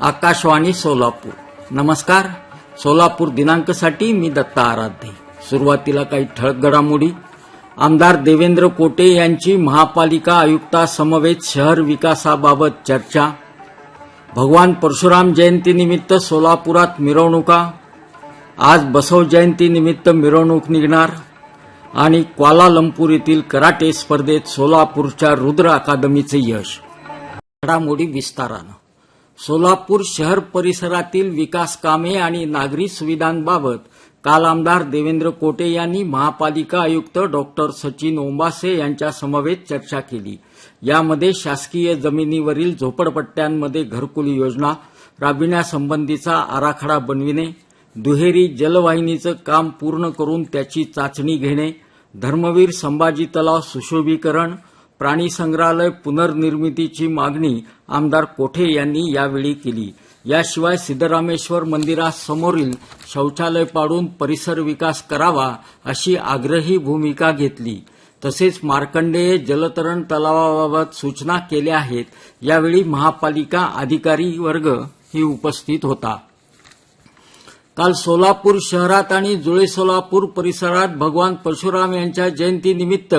आकाशवाणी सोलापूर. नमस्कार. सोलापूर दिनांकसाठी मी दत्ता आराध्य. सुरुवातीला काही ठळक घडामोडी. आमदार देवेंद्र कोटे यांची महापालिका आयुक्तासमवेत शहर विकासाबाबत चर्चा. भगवान परशुराम जयंतीनिमित्त सोलापुरात मिरवणुका. आज बसव जयंतीनिमित्त मिरवणूक निघणार. आणि क्वालालंपूर येथील कराटे स्पर्धेत सोलापूरच्या रुद्र अकादमीचे यश. घडामोडी विस्तारानं. सोलापूर शहर परिसरातील विकास कामे आणि नागरी सुविधांबाबत काल आमदार देवेंद्र कोटे यांनी महापालिका आयुक्त डॉक्टर सचिन ओंबासे यांच्या समवेत चर्चा केली. यामध्ये शासकीय जमिनीवरील झोपडपट्ट्यांमध्ये घरकुल योजना राबविण्यासंबंधीचा आराखडा बनविणे दुहेरी जलवाहिनीचं काम पूर्ण करून त्याची चाचणी घेणे धर्मवीर संभाजी तलाव सुशोभीकरण प्राणी संग्रहालय पुनर्निर्मितीची मागणी आमदार कोठे यांनी यावेळी केली. याशिवाय सिद्धरामेश्वर मंदिरासमोरील शौचालय पाडून परिसर विकास करावा अशी आग्रही भूमिका घेतली. तसेच मार्कंडेय जलतरण तलावाबाबत सूचना केल्या आहेत. यावेळी महापालिका अधिकारी वर्ग ही उपस्थित होता. काल सोलापूर शहरात आणि जुळे सोलापूर परिसरात भगवान परशुराम यांच्या जयंतीनिमित्त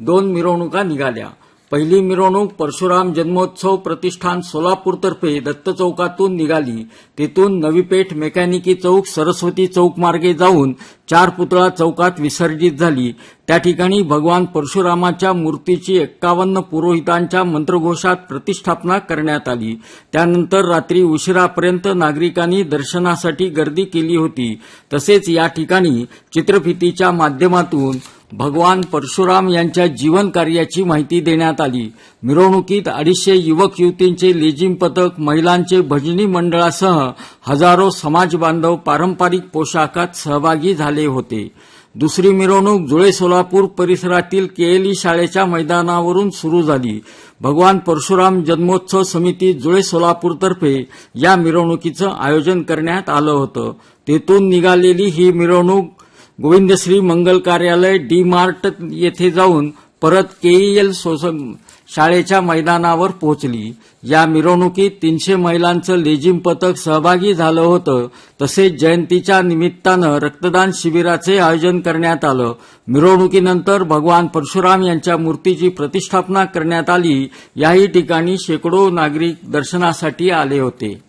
दोन मिरवणुका निघाल्या. पहिली मिरवणूक परशुराम जन्मोत्सव प्रतिष्ठान सोलापूरतर्फे दत्त चौकातून निघाली. तिथून नवीपेठ मेकॅनिकी चौक सरस्वती चौक मार्गे जाऊन चार पुतळा चौकात विसर्जित झाली. त्या ठिकाणी भगवान परशुरामाच्या मूर्तीची एक्कावन्न पुरोहितांच्या मंत्रघोषात प्रतिष्ठापना करण्यात आली. त्यानंतर रात्री उशिरापर्यंत नागरिकांनी दर्शनासाठी गर्दी केली होती. तसेच या ठिकाणी चित्रफितीच्या माध्यमातून भगवान परशुराम यांच्या जीवन कार्याची माहिती देण्यात आली. मिरवणुकीत अडीचशे युवक युवतींचे लेझिम पथक महिलांचे भजनी मंडळासह हजारो समाज बांधव पारंपरिक पोशाखात सहभागी झाले होते. दुसरी मिरवणूक जुळे सोलापूर परिसरातील केएलई शाळेच्या मैदानावरून सुरू झाली. भगवान परशुराम जन्मोत्सव समिती जुळे सोलापूरतर्फे या मिरवणुकीचं आयोजन करण्यात आलं होतं. तेथून निघालेली ही मिरवणूक गोविंदश्री मंगल कार्यालय डी मार्ट येथे जाऊन परत केईएल शाळेच्या मैदानावर पोहोचली. या मिरवणुकीत तीनशे महिलांचं लेझिम पथक सहभागी झालं होतं. तसेच जयंतीच्या निमित्तानं रक्तदान शिबिराचे आयोजन करण्यात आलं. मिरवणुकीनंतर भगवान परशुराम यांच्या मूर्तीची प्रतिष्ठापना करण्यात आली. याही ठिकाणी शेकडो नागरिक दर्शनासाठी आले होते.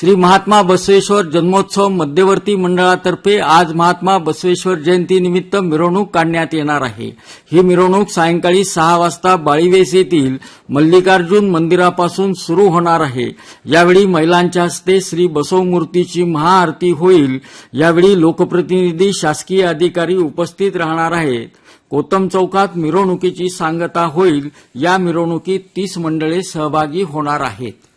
श्री महात्मा बसवेश्वर जन्मोत्सव मध्यवर्ती मंडळातर्फे आज महात्मा बसवेश्वर जयंतीनिमित्त मिरवणूक काढण्यात येणार आहे. ही मिरवणूक सायंकाळी सहा वाजता बाळीवेस येथील मल्लिकार्जुन मंदिरापासून सुरू होणार आहे. यावेळी महिलांच्या हस्ते श्री बसव मूर्तीची महाआरती होईल. यावेळी लोकप्रतिनिधी शासकीय अधिकारी उपस्थित राहणार आहेत. कोतम चौकात मिरवणुकीची सांगता होईल. या मिरवणुकीत तीस मंडळे सहभागी होणार आहेत.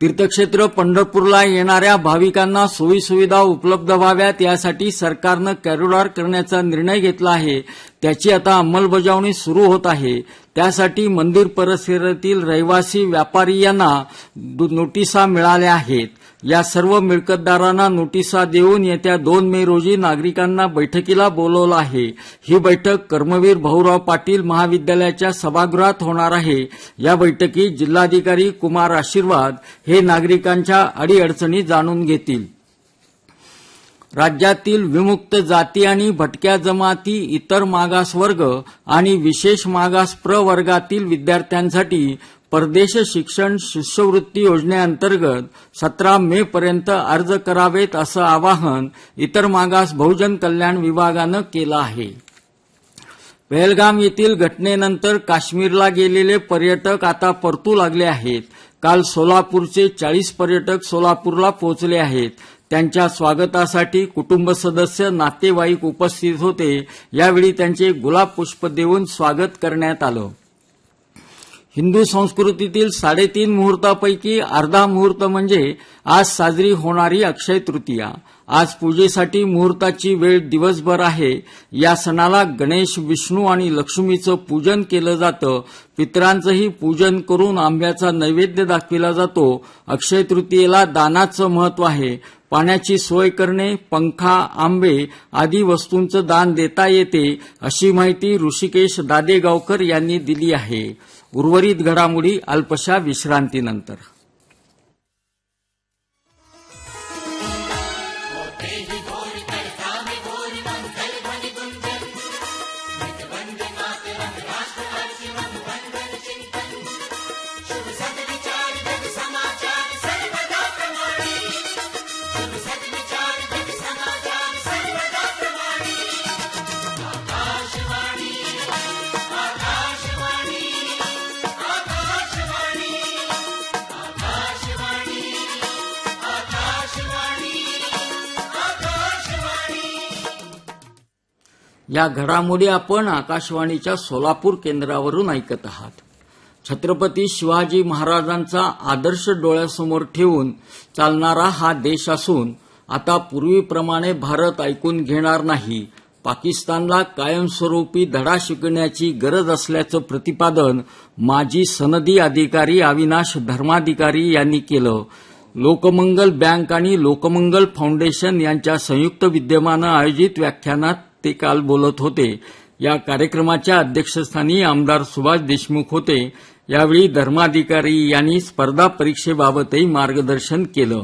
तीर्थक्षेत्र पंढरपूरला येणाऱ्या भाविकांना सोयीसुविधा उपलब्ध व्हाव्यात यासाठी सरकारनं कॅरिडॉर करण्याचा निर्णय घेतला आहे. त्याची आता अंमलबजावणी सुरू होत आहे. त्यासाठी मंदिर परिसरातील रहिवासी व्यापारी यांना नोटिसा मिळाल्या आहेत. या सर्व मिळकतदारांना नोटिसा देऊन येत्या दोन मे रोजी नागरिकांना बैठकीला बोलवलं आहे. ही बैठक कर्मवीर भाऊराव पाटील महाविद्यालयाच्या सभागृहात होणार आहे. या बैठकीत जिल्हाधिकारी कुमार आशीर्वाद हे नागरिकांच्या अडीअडचणी जाणून घेतील. राज्यातील विमुक्त जाती आणि भटक्या जमाती इतर मागास वर्ग आणि विशेष मागास प्रवर्गातील विद्यार्थ्यांसाठी परदेश शिक्षण शिष्यवृत्ती योजनेअंतर्गत सतरा मे पर्यंत अर्ज करावेत असं आवाहन इतर मागास बहुजन कल्याण विभागानं केलं आहे. पहलगाम येथील घटनेनंतर काश्मीरला गेलेले पर्यटक आता परतू लागले आहेत. काल सोलापूरचे चाळीस पर्यटक सोलापूरला पोहोचले आहेत. त्यांच्या स्वागतासाठी कुटुंब सदस्य नातेवाईक उपस्थित होते. यावेळी त्यांचे गुलाब पुष्प देऊन स्वागत करण्यात आलं. हिंदू संस्कृतीतील साडेतीन मुहूर्तापैकी अर्धा मुहूर्त म्हणजे आज साजरी होणारी अक्षय तृतीया. आज पूजेसाठी मुहूर्ताची वेळ दिवसभर आहे. या सणाला गणेश विष्णू आणि लक्ष्मीचं पूजन केलं जातं. पितरांचंही पूजन करून आंब्याचा नैवेद्य दाखविला जातो. अक्षय तृतीयेला दानाचं महत्त्व आहे. पाण्याची सोय करणे पंखा आंबे आदी वस्तूंचं दान देता येते अशी माहिती ऋषिकेश दादेगावकर यांनी दिली आहे. उर्वरित घडामोडी अल्पशा विश्रांतीनंतर. या घडामोडी आपण आकाशवाणीच्या सोलापूर केंद्रावरून ऐकत आहात. छत्रपती शिवाजी महाराजांचा आदर्श डोळ्यासमोर ठेवून चालणारा हा देश असून आता पूर्वीप्रमाणे भारत ऐकून घेणार नाही. पाकिस्तानला कायमस्वरूपी धडा शिकण्याची गरज असल्याचं प्रतिपादन माजी सनदी अधिकारी अविनाश धर्माधिकारी यांनी केलं. लोकमंगल बँक आणि लोकमंगल फाउंडेशन यांच्या संयुक्त विद्यमानं आयोजित व्याख्यानात ते काल बोलत होते. या कार्यक्रमाच्या अध्यक्षस्थानी आमदार सुभाष देशमुख होते. यावेळी धर्माधिकारी यांनी स्पर्धा परीक्षेबाबतही मार्गदर्शन केलं.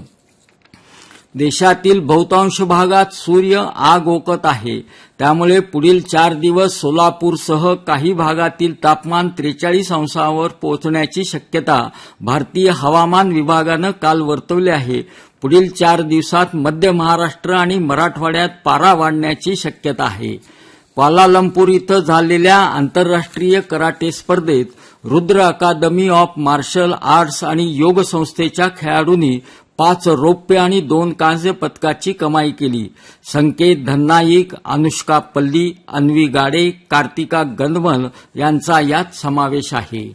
देशातील बहुतांश भागात सूर्य आग ओकत आहे. त्यामुळे पुढील चार दिवस सोलापूरसह काही भागातील तापमान त्रेचाळीस अंशावर पोहोचण्याची शक्यता भारतीय हवामान विभागानं काल वर्तवली आहे. पुढील चार दिवसात मध्य महाराष्ट्र आणि मराठवाड्यात पारा वाढण्याची शक्यता आहे. क्वालालंपूर इथं झालेल्या आंतरराष्ट्रीय कराटे स्पर्धेत Rudra academy of martial arts आणि योग संस्थेच्या खेळाडूंनी पाच रौप्य आणि दोन कांस्य पदकाची कमाई केली. संकेत धन्नाईक अनुष्का पल्ली अन्वी गाडे कार्तिका गंधमल यांचा यात समावेश आहे.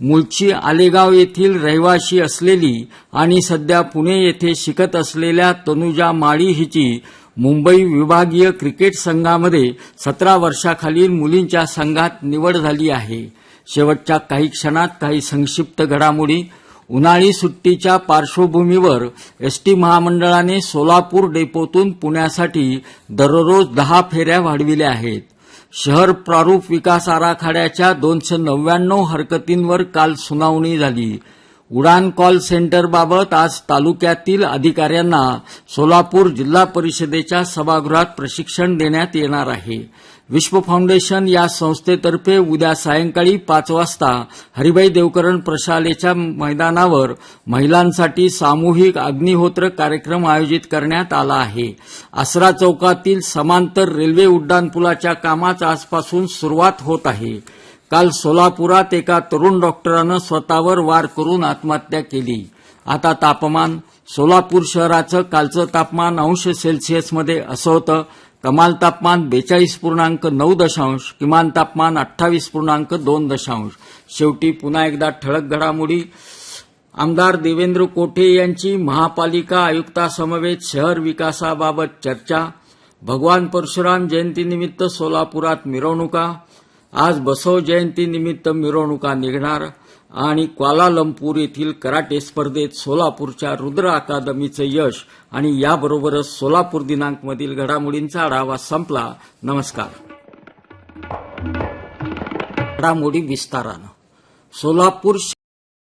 मूळची आलेगाव येथील रहिवाशी असलेली आणि सध्या पुणे येथे शिकत असलेल्या तनुजा माळी हिची मुंबई विभागीय क्रिकेट संघामध्ये सतरा वर्षाखालील मुलींच्या संघात निवड झाली आहे. शेवटच्या काही क्षणात काही संक्षिप्त घडामोडी उन्हाळी सुट्टीच्या पार्श्वभूमीवर एसटी महामंडळाने सोलापूर डेपोतून पुण्यासाठी दररोज दहा फेऱ्या वाढविल्या आहेत. शहर प्रारूप विकास आराखड्याच्या दोनशे नव्याण्णव हरकतींवर काल सुनावणी झाली. उडान कॉल सेंटरबाबत आज तालुक्यातील अधिकाऱ्यांना सोलापूर जिल्हा परिषदेच्या सभागृहात प्रशिक्षण देण्यात येणार आहे. विश्व फाउंडेशन या संस्थेतर्फे उद्या सायंकाळी पाच वाजता हरिभाई देवकरण प्रशालेच्या मैदानावर महिलांसाठी सामूहिक अग्निहोत्र कार्यक्रम आयोजित करण्यात आला आहे. आसरा चौकातील समांतर रेल्वे उड्डाणपुलाच्या कामास आजपासून सुरुवात होत आहे. काल सोलापुरात एका तरुण डॉक्टरानं स्वतःवर वार करून आत्महत्या केली. आता तापमान सोलापूर शहराचं कालचं तापमान अंश सेल्सिअसमध्ये असं होतं. कमाल तापमान बेचाळीस पूर्णांक नऊ दशांश किमान तापमान अठ्ठावीस पूर्णांक दोन दशांश. शेवटी पुन्हा एकदा ठळक घडामोडी. आमदार देवेंद्र कोठे यांची महापालिका आयुक्तासमवेत शहर विकासाबाबत चर्चा. भगवान परशुराम जयंतीनिमित्त सोलापुरात मिरवणुका. आज बसव जयंतीनिमित्त मिरवणुका निघणार. आणि क्वालालंपूर येथील कराटे स्पर्धेत सोलापूरच्या रुद्र अकादमीचं यश आणि याबरोबरच सोलापूर दिनांकमधील घडामोडींचा आढावा संपला. नमस्कार. घडामोडी विस्तारानं. सोलापूर